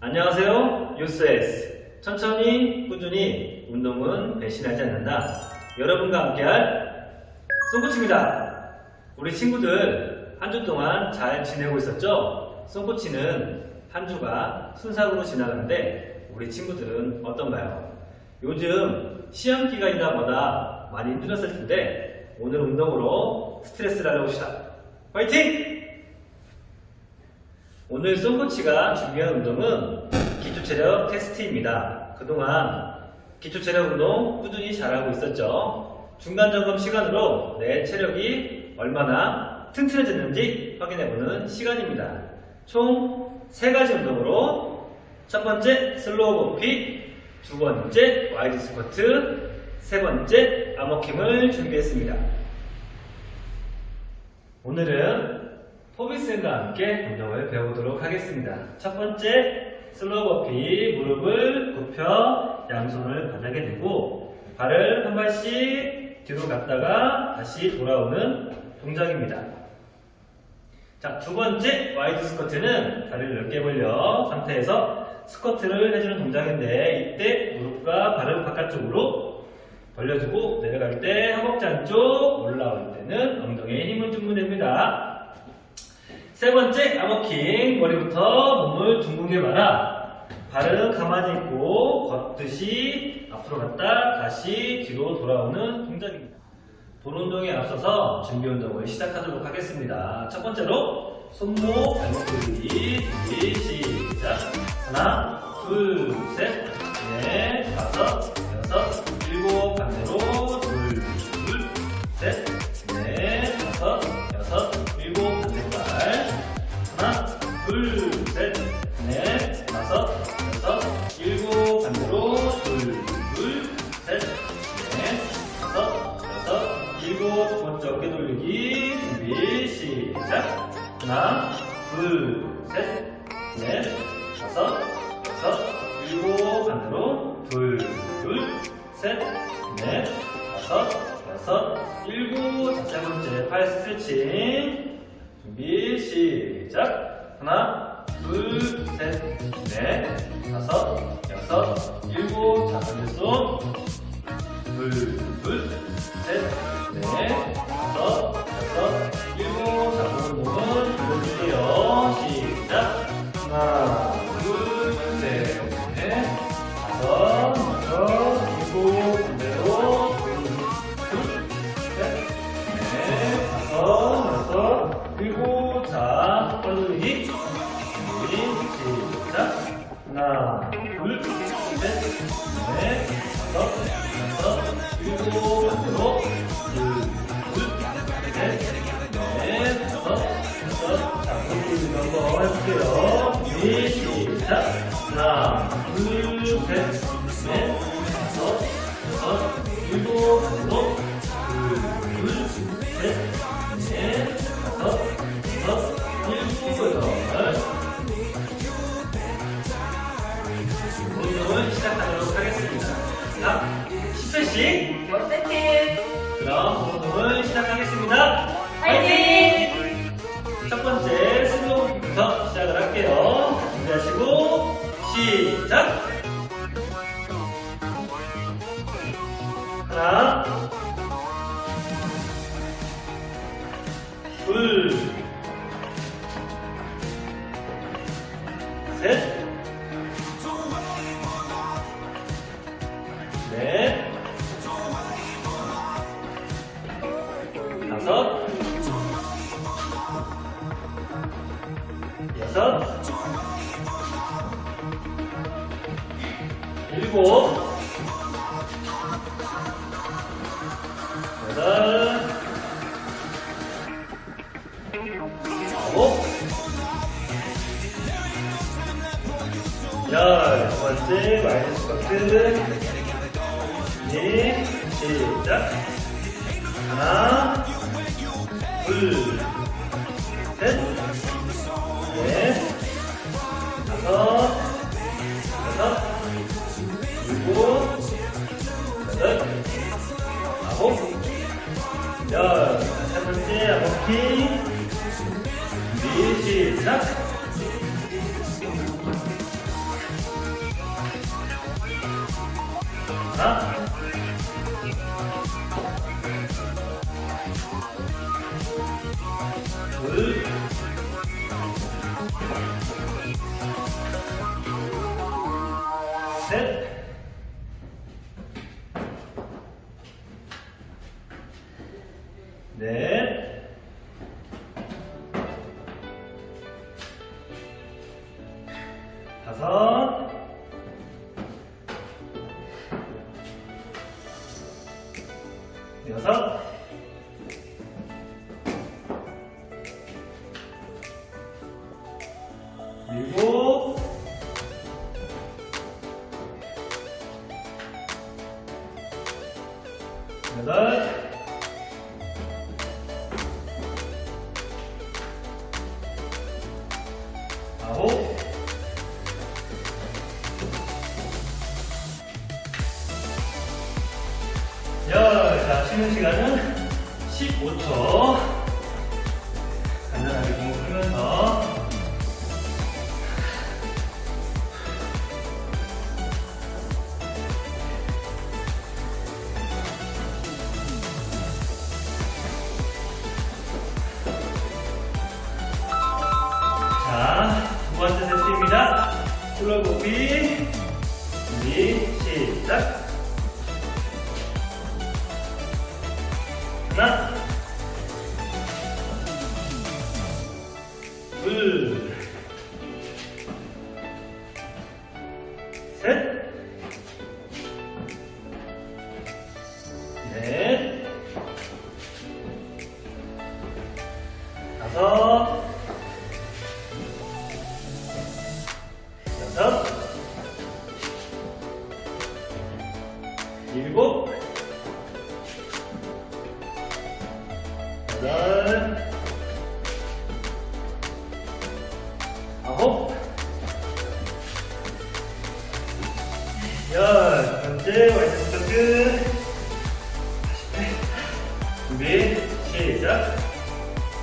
안녕하세요. 유스에스. 천천히, 꾸준히 운동은 배신하지 않는다. 여러분과 함께할 송코치입니다. 우리 친구들 한 주 동안 잘 지내고 있었죠? 송코치는 한 주가 순삭으로 지나가는데 우리 친구들은 어떤가요? 요즘 시험 기간이다 보다 많이 힘들었을 텐데 오늘 운동으로 스트레스를 날려봅시다. 화이팅! 오늘 송코치가 준비한 운동은 기초체력 테스트입니다. 그동안 기초체력 운동 꾸준히 잘하고 있었죠. 중간 점검 시간으로 내 체력이 얼마나 튼튼해졌는지 확인해보는 시간입니다. 총세 가지 운동으로 첫 번째 슬로우 버피, 두 번째 와이드 스쿼트, 세 번째 암호킹을 준비했습니다. 오늘은 포비슨과 함께 운동을 배우도록 하겠습니다. 첫 번째 슬로우 버피 무릎을 굽혀 양손을 바닥에 대고 발을 한 발씩 뒤로 갔다가 다시 돌아오는 동작입니다. 자, 두 번째 와이드 스쿼트는 다리를 넓게 벌려 상태에서 스쿼트를 해주는 동작인데 이때 무릎과 발을 바깥쪽으로 벌려주고 내려갈 때 허벅지 안쪽 올라올 때는 엉덩이에 힘을 주면 됩니다. 세 번째 암호킹 머리부터 몸을 둥글게 말아 발은 가만히 있고 걷듯이 앞으로 갔다 다시 뒤로 돌아오는 동작입니다. 본 운동에 앞서서 준비 운동을 시작하도록 하겠습니다. 첫 번째로 손목 발목 돌리기 준비 시작 하나 둘 셋 넷 다섯 여섯 일곱 반대로 하나 둘 셋 넷 다섯 여섯 일곱 반대로 둘 둘 셋 넷 다섯 여섯 일곱. 자, 세 번째 팔 스트레칭. 준비 시작. 하나 둘 셋 넷 다섯 여섯 일곱. 자 반대 손 둘, 셋, 넷, 여섯, 일곱, 반대로, 둘, 둘, 셋, 넷, 다섯, 여섯, 자, 그리고 한번 해볼게요. 준비, 시작. 하나, 첫 번째 슬로우부터 시작을 할게요. 준비하시고 시작! 열 번째 마이너스 스쿼트 네, 시작 하나 둘 셋, 넷, 다섯, 여섯, 일곱, 여덟, 아홉, 열. 세 번째 아홉 키 준비 시작. 되어서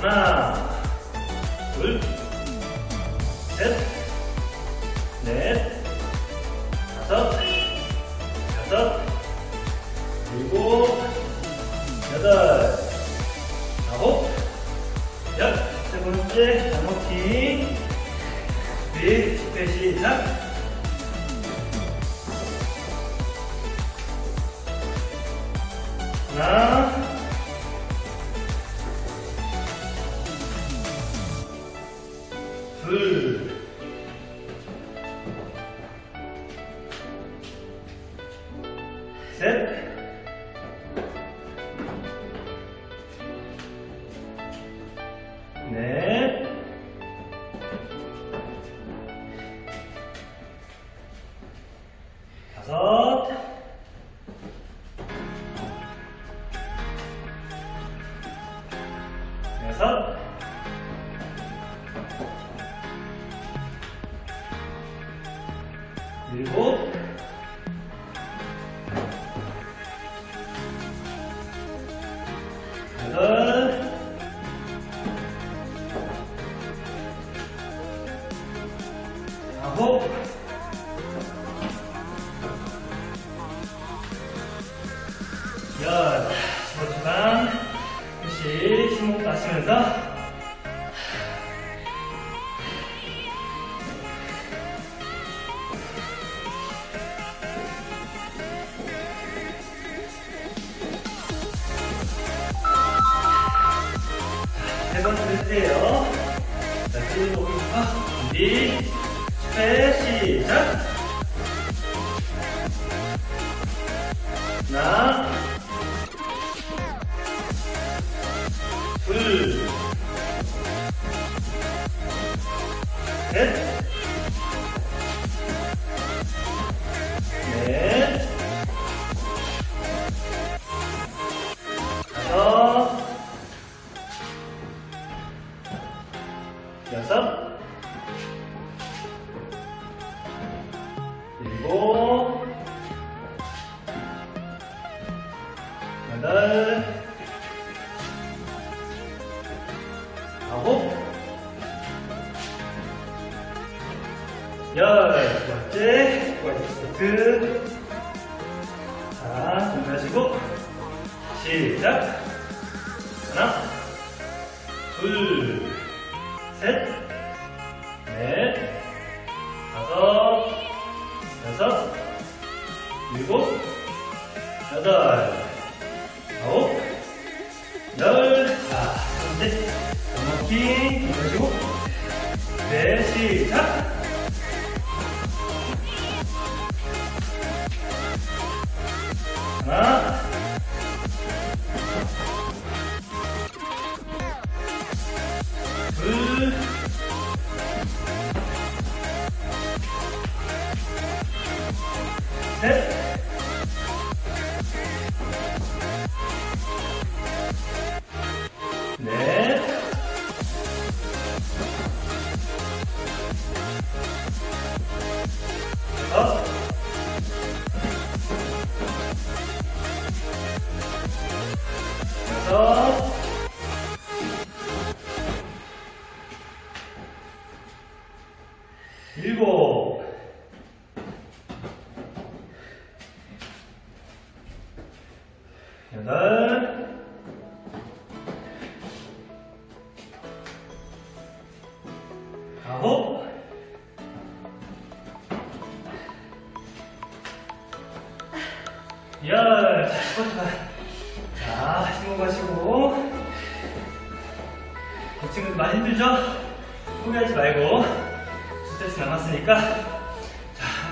하나, 둘, 셋, 넷, 다섯, 다섯, 일곱, 여덟, 아홉, 열. 세 번째, 나머지. 네, 집회 시작. 하나, ise 뭐? Yeah. 하고 열 번째 와이스트. 자 준비하시고 시작. 하나 둘셋넷 다섯 여섯 일곱 여덟.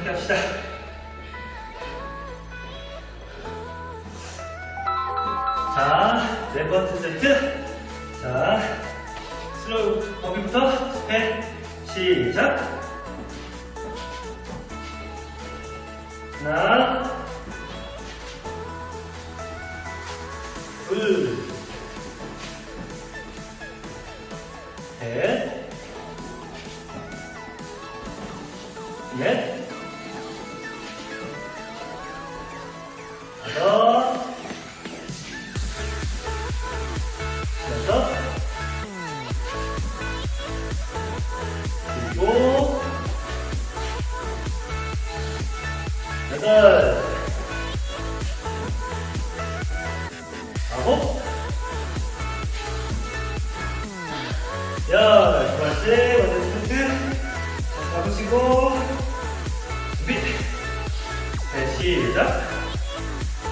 함께 합시다. 자, 네 번째 세트. 자, 슬로우 거기부터 해. 시작. 하나, 둘, 셋, 넷, 여덟, 아홉, 열, 두 번째, 원래 스트. 잡으시고, 준비. 네, 시작.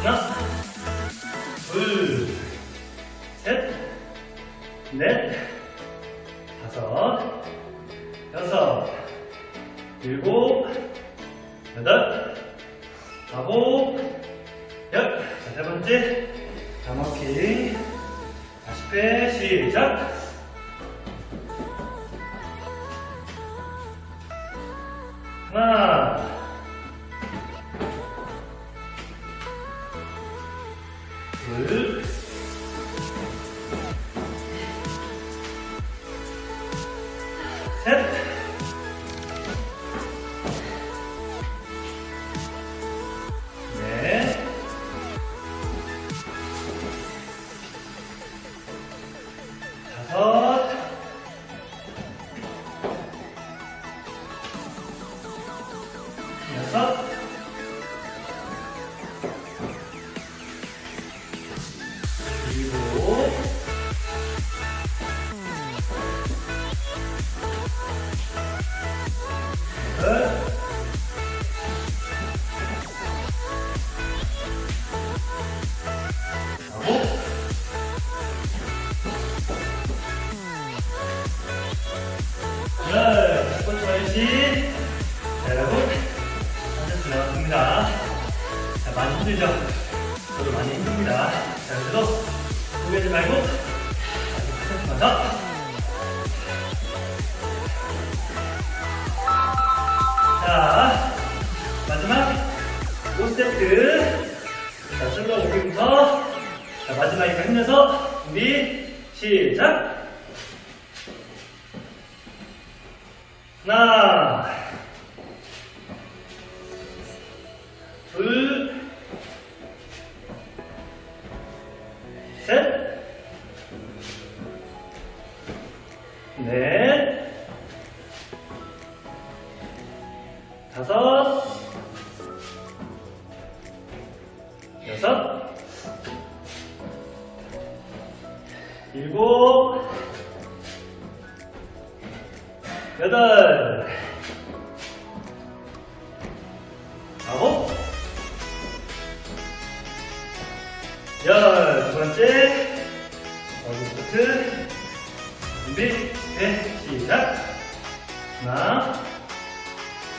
하나, 둘, 셋, 넷, 다섯, 여섯, 일곱, 여덟, 아홉, 열. 자, 세 번째, 다먹기. 다시 빼, 시작. 힘들죠? 저도 많이 힘듭니다. 자, 그래도 포기하지 말고, 아직. 자, 마지막 5세트. 자, 슬로우 오기부터. 자, 마지막에 힘내서 준비, 시작. 하나, 넷,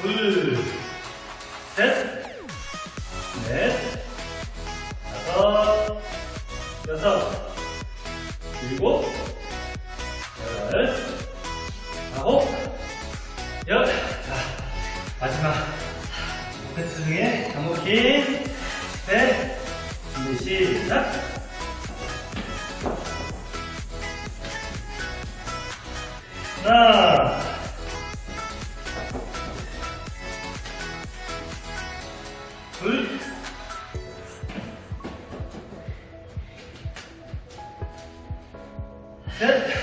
둘, 셋, 셋,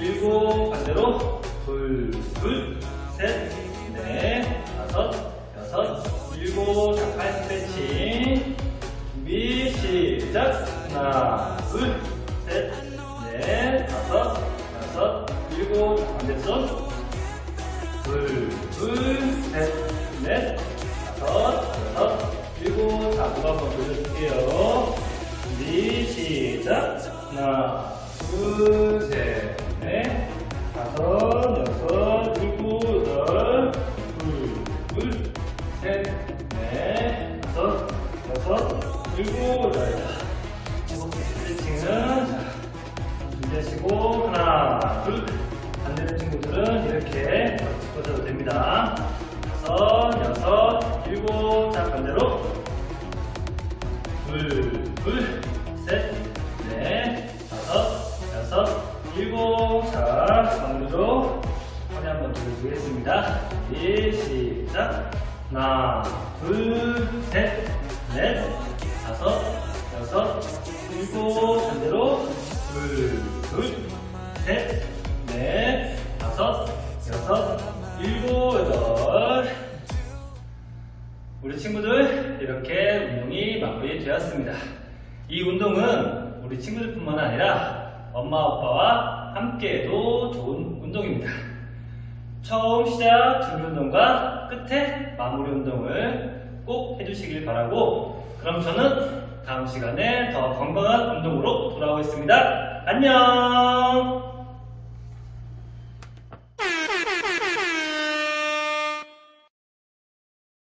일곱 반대로 둘, 둘, 셋, 넷, 다섯, 여섯, 일곱. 자 팔 스트레칭. 준비 시작. 하나 둘 셋 넷 다섯 여섯 일곱. 반대손 둘 둘 셋 넷 다섯 여섯 일곱. 자 누가 한번 돌려줄게요. 준비 시작. 하나 둘셋넷 다섯 여섯 일곱 여덟 둘 둘 셋 넷 다섯 여섯 일곱 여덟 스트레칭은 자, 준비하시고 하나 둘 반대로 친구들은 이렇게 뻗어도 됩니다 다섯 여섯 일곱 자 반대로 둘 둘 셋 넷 다섯 여섯 일곱 자 마무리로 허리 한번 돌려주겠습니다. 준비 시작. 하나 둘 셋 넷 다섯 여섯 일곱 반대로. 둘 둘 셋 넷 다섯 여섯 일곱 여덟. 우리 친구들 이렇게 운동이 마무리 되었습니다. 이 운동은 우리 친구들뿐만 아니라 엄마 아빠와 함께해도 좋은 운동입니다. 처음 시작 준비 운동과 끝에 마무리 운동을 꼭 해주시길 바라고 그럼 저는 다음 시간에 더 건강한 운동으로 돌아오겠습니다. 안녕!